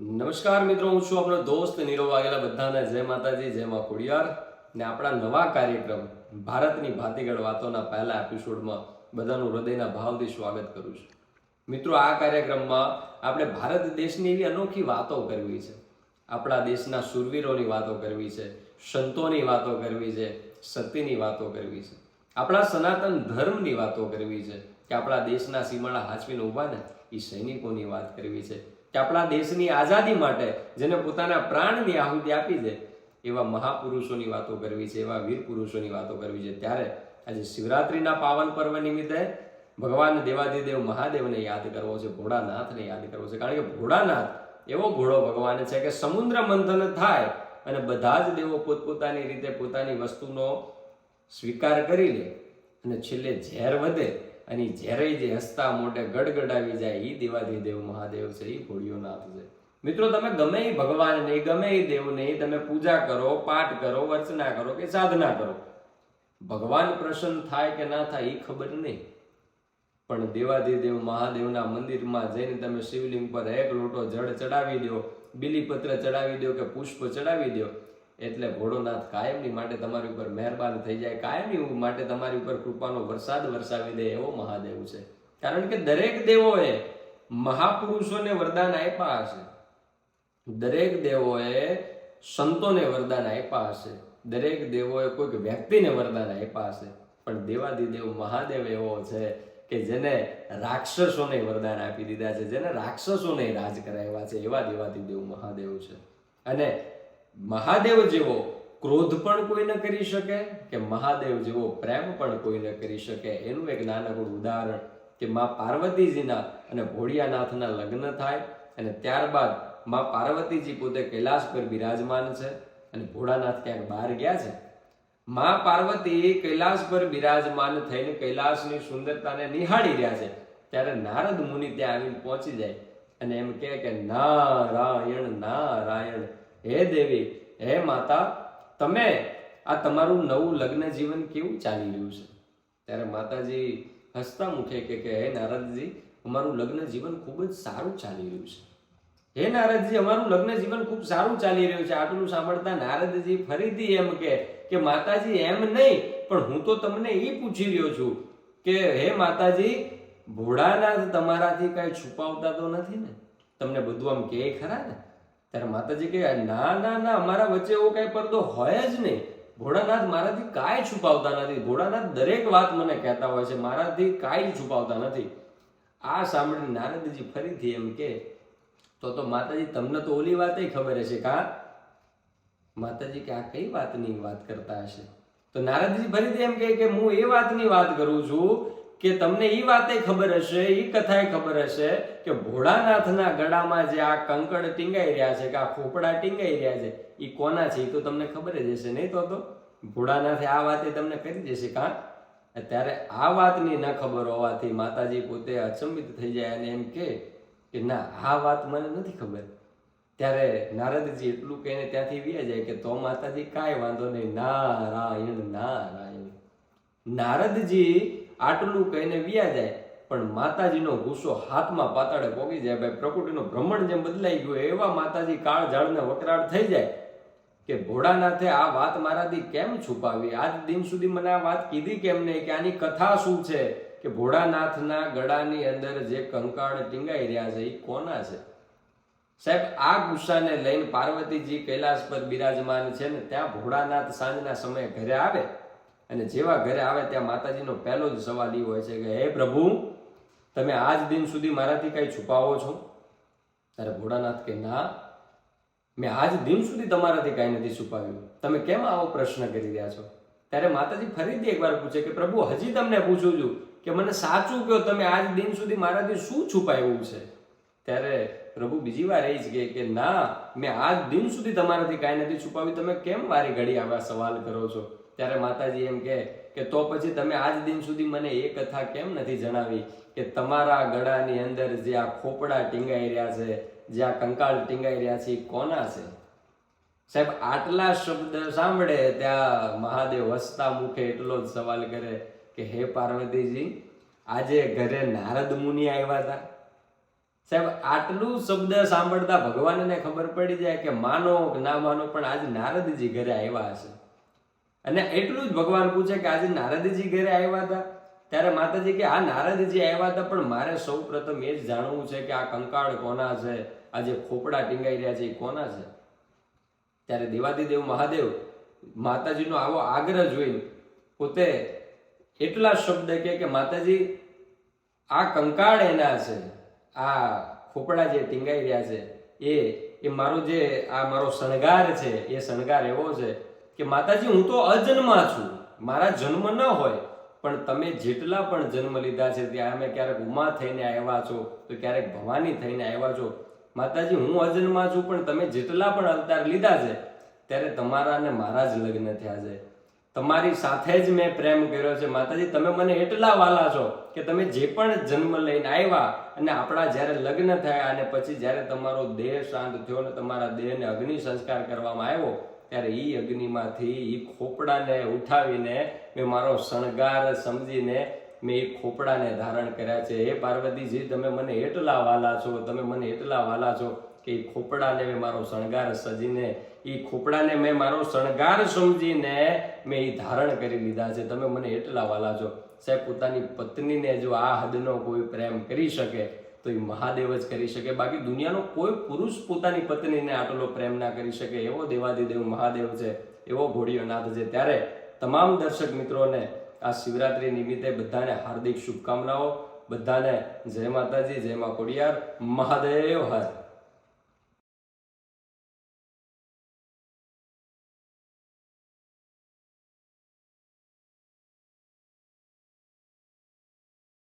નમસ્કાર મિત્રો, હું છું આપણો દોસ્ત નીરવ વાઘેલા બધાને જય માતાજી, જય મા ખોડિયાર. ને આપણા નવા કાર્યક્રમ, ભારતની ભાતીગળ વાતોના પહેલા એપિસોડમાં બધાનું હૃદયના ભાવથી સ્વાગત કરું છું. મિત્રો, આ કાર્યક્રમમાં આપણે ભારત દેશની એવી અનોખી વાતો કરવી છે. આપણા દેશના શૂરવીરોની વાતો કરવી છે, સંતોની વાતો કરવી છે, સતીની વાતો કરવી છે. આપણા સનાતન ધર્મની વાતો કરવી છે, કે આપણા દેશના સીમાડા હાચવીને ઊભા ને એ સૈનિકોની વાત કરવી છે. કે આપણા દેશની આઝાદી માટે જેને પોતાના પ્રાણની આહુતિ આપી છે, એવા મહાપુરુષોની વાતો કરવી છે, એવા વીર પુરુષોની વાતો કરવી છે. ત્યારે આજે શિવરાત્રિના પાવન પર્વ નિમિત્તે ભગવાન દેવાદિદેવ મહાદેવને યાદ કરવો છે, ભોળાનાથને યાદ કરવો છે. કારણ કે ભોળાનાથ એવો ભોળો ભગવાન છે કે સમુદ્ર મંથન થાય અને બધા જ દેવો પોતપોતાની રીતે પોતાની વસ્તુનો સ્વીકાર કરી લે અને છેલ્લે ઝેર વધે અને જ્યારે જે હસતા મોઢે ગડગડાવી જાય એ દેવાધિદેવ મહાદેવ છે એ ભોળિયોનાથ છે. મિત્રો, તમે ગમે એ ભગવાનને, ગમે એ દેવને તમે પૂજા કરો, પાઠ કરો વર્ચના કરો કે સાધના કરો, ભગવાન પ્રસન્ન થાય કે ના થાય એ ખબર નહીં. પણ દેવાધિદેવ મહાદેવના મંદિરમાં જઈને તમે શિવલિંગ પર એક લોટો જળ ચડાવી દો, બીલીપત્ર ચડાવી દો કે પુષ્પ ચડાવી દો એટલે ભોળોનાથ કાયમની માટે તમારી ઉપર મહેરબાન થઈ જાય. કાયમની માટે તમારી ઉપર કૃપાનો વરસાદ વરસાવી દે એવો મહાદેવ છે. કારણ કે દરેક દેવોએ મહાપુરુષોને વરદાન આપ્યા હશે. દરેક દેવોએ સંતોને વરદાન આપ્યા હશે. દરેક દેવોએ કોઈક વ્યક્તિને વરદાન આપ્યા હશે. પણ દેવાદિદેવ મહાદેવ એવો છે કે જેને રાક્ષસોને વરદાન આપી દીધા છે, જેને રાક્ષસોને રાજ કરાવ્યા છે. એવા દેવાદિદેવ મહાદેવ છે. અને મહાદેવ જેવો ક્રોધ પણ કોઈ ન કરી શકે કે મહાદેવ જેવો પ્રેમ પણ કોઈ ન કરી શકે? એનું એક નાનકડું ઉદાહરણ કે માં પાર્વતીજીના અને ભોળિયાનાથના લગ્ન થાય અને ત્યારબાદમાં પાર્વતીજી પોતે કૈલાસ પર બિરાજમાન છે અને ભોળાનાથ ક્યાંક બહાર ગયા છે. માં પાર્વતી કૈલાસ પર બિરાજમાન થઈને કૈલાસની સુંદરતાને નિહાળી રહ્યા છે. ત્યારે નારદ મુનિ ત્યાં આવીને પહોંચી જાય અને એમ કહે કે નારાયણ નારાયણ હે દેવી, હે માતા, તમે આ તમારું નવું લગ્ન જીવન કેવું ચાલી રહ્યું છે? ત્યારે માતાજી હસતા મુખે કે કે, હે નારદજી, અમારું લગ્ન જીવન ખૂબ જ સારું ચાલી રહ્યું છે. હે નારદજી, અમારું લગ્ન જીવન ખૂબ સારું ચાલી રહ્યું છે. આટલું સાંભળતા નારદજી ફરીથી એમ કે કે, માતાજી, એમ નહીં, પણ હું તો તમને એ પૂછી રહ્યો છું કે, હે માતાજી, ભોળાનાથ તમારાથી કાંઈ છુપાવતા તો નથી ને? તમને બધું આમ કહે ખરા ને? ત્યારે માતાજી કહે, ના ના ના, અમારા વચ્ચે એવો કઈ પડદો હોય જ નહીં. ભોળાનાથ મારાથી કાંઈ છુપાવતા નથી. ભોળાનાથ દરેક વાત મને કહેતા હોય છે, મારાથી કાંઈ છુપાવતા નથી. આ સાંભળી નારદજી ફરીથી એમ કે તો તો માતાજી, તમને તો ઓલી વાતે ખબર હશે કા માતાજી કે આ કઈ વાતની વાત કરતા હશે? તો નારદજી ફરીથી એમ કહે કે, હું એ વાતની વાત કરું છું કે તમને એ વાતે ખબર હશે એ કથાએ ખબર હશે કે ભોળાનાથના ગળામાં જે આ કંકડ ટીંગાઈ રહ્યા છે, કે આ ખોપડા ટીંગાઈ રહ્યા છે એ કોના છે એ તો તમને ખબર જ હશે, નહીં તો તો? ભોળાનાથે આ વાતે તમને કરી દેશે કા? ત્યારે આ વાતની ન ખબર હોવાથી માતાજી પોતે અચંબિત થઈ જાય અને એમ કે કે ના, આ વાત મને નથી ખબર. ત્યારે નારદજી એટલું કહીને ત્યાંથી વ્યા જાય કે તો માતાજી કાંઈ વાંધો નહીં, નારાયણ નારાયણ. નારદજી આટલું કહીને વ્યા જાય, પણ માતાજીનો ગુસ્સો હાથમાં પાતાળે પોગી જાય. ભાઈ, પ્રકૃતિનો ભ્રમણ જેમ બદલાઈ ગયો એવા માતાજી કાળ ઝાડને વકરાળ થઈ જાય. કે ભોળાનાથે આ વાત મારાથી કેમ છુપાવી? આજ દિન સુધી મને આ વાત કીધી કેમ નહીં? કે આની કથા શું છે? કે ભોળાનાથના ગળાની અંદર જે કંકાળ ટીંગાઈ રહ્યા છે એ કોના છે? સાહેબ, આ ગુસ્સાને લઈને પાર્વતીજી કૈલાસ પર બિરાજમાન છે ને, ત્યાં ભોળાનાથ સાંજના સમયે ઘરે આવે. અને જેવા ઘરે આવે ત્યાં માતાજીનો પહેલો જ સવાલ એ હોય છે કે, હે પ્રભુ, તમે આજ દિન સુધી મારાથી કાંઈ છુપાવો છો? ત્યારે ભોળાનાથ કે ના, મેં આજ દિન સુધી તમારાથી કાંઈ નથી છુપાવ્યું. તમે કેમ આવો પ્રશ્ન કરી રહ્યા છો? ત્યારે માતાજી ફરીથી એકવાર પૂછે કે, પ્રભુ, હજી તમને પૂછું છું કે મને સાચું કહો, તમે આજ દિન સુધી મારાથી શું છુપાવ્યું છે? ત્યારે પ્રભુ બીજી વાર એ જ કે, ના, મેં આજ દિન સુધી તમારાથી કાંઈ નથી છુપાવ્યું. તમે કેમ વારી ઘડી આવા સવાલ કરો છો? ત્યારે માતાજી એમ કહે કે તો પછી તમે આજ દિન સુધી મને એ કથા કેમ નથી જણાવી કે તમારા ગળાની અંદર જે આ ખોપડા ટીંગાઈ રહ્યા છે, જે આ કંકાળ ટીંગાઈ રહ્યા છે એ કોના છે? સાહેબ, આટલા શબ્દ સાંભળે ત્યાં મહાદેવ હસતા મુખે એટલો જ સવાલ કરે કે, હે પાર્વતીજી, આજે ઘરે નારદ મુનિ આવ્યા હતા? સાહેબ, આટલું શબ્દ સાંભળતા ભગવાનને ખબર પડી જાય કે માનો ના માનો, પણ આજ નારદજી ઘરે આવ્યા હશે. અને એટલું જ ભગવાન પૂછે કે આજે નારદજી ઘરે આવ્યા હતા. ત્યારે માતાજી કે આ નારદજી આવ્યા હતા, પણ મારે સૌ પ્રથમ એ જ જાણવું છે કે આ કંકાળ કોના છે? આ જે ખોપડા ટીંગાઈ રહ્યા છે, એ કોના છે? ત્યારે દેવાદિદેવ મહાદેવ માતાજીનો આવો આગ્રહ જોઈને પોતે એટલા શબ્દ કે કે, માતાજી, આ કંકાળ એના છે, આ ખોપડા જે ટીંગાઈ રહ્યા છે, એ એ મારો જે, આ મારો શણગાર છે, એ શણગાર એવો છે કે માતાજી, હું તો અજન્મા છું. મારા જન્મ ન હોય, પણ તમે જેટલા પણ જન્મ લીધા છે ત્યાં અમે ક્યારેક ઉમા થઈને આવ્યા છો, તો ક્યારેક ભવાની થઈને આવ્યા છો. માતાજી, હું અજન્મા છું, પણ તમે જેટલા પણ અવતાર લીધા છે, ત્યારે તમારા અને મારા જ લગ્ન થયા છે. તમારી સાથે જ મેં પ્રેમ કર્યો છે. માતાજી, તમે મને એટલા વાલા છો કે તમે જે પણ જન્મ લઈને આવ્યા અને આપણા જ્યારે લગ્ન થયા અને પછી જ્યારે તમારો દેહ શાંત થયો ને તમારા દેહને અગ્નિ સંસ્કાર કરવામાં આવ્યો ત્યારે એ અગ્નિમાંથી એ ખોપડાને ઉઠાવીને મેં મારો શણગાર સમજીને મેં એ ખોપડાને ધારણ કર્યા છે. હે પાર્વતીજી, તમે મને એટલા વાલા છો, તમે મને એટલા વાલા છો કે એ ખોપડાને મેં મારો શણગાર સજીને એ ખોપડાને મેં મારો શણગાર સમજીને મેં એ ધારણ કરી લીધા છે. તમે મને એટલા વાલા છો. સાહેબ, પોતાની પત્નીને જો આ હદનો કોઈ પ્રેમ કરી શકે તો એ મહાદેવ જ કરી શકે. બાકી દુનિયાનો કોઈ પુરુષ પોતાની પત્નીને આટલો પ્રેમ ના કરી શકે એવો દેવાદિદેવ મહાદેવ છે, એવો ઘોડિયો નાથ છે. ત્યારે તમામ દર્શક મિત્રોને આ શિવરાત્રી નિમિત્તે બધાને હાર્દિક શુભકામનાઓ. બધાને જય માતાજી, જય મા કોડિયાર. મહાદેવ હર.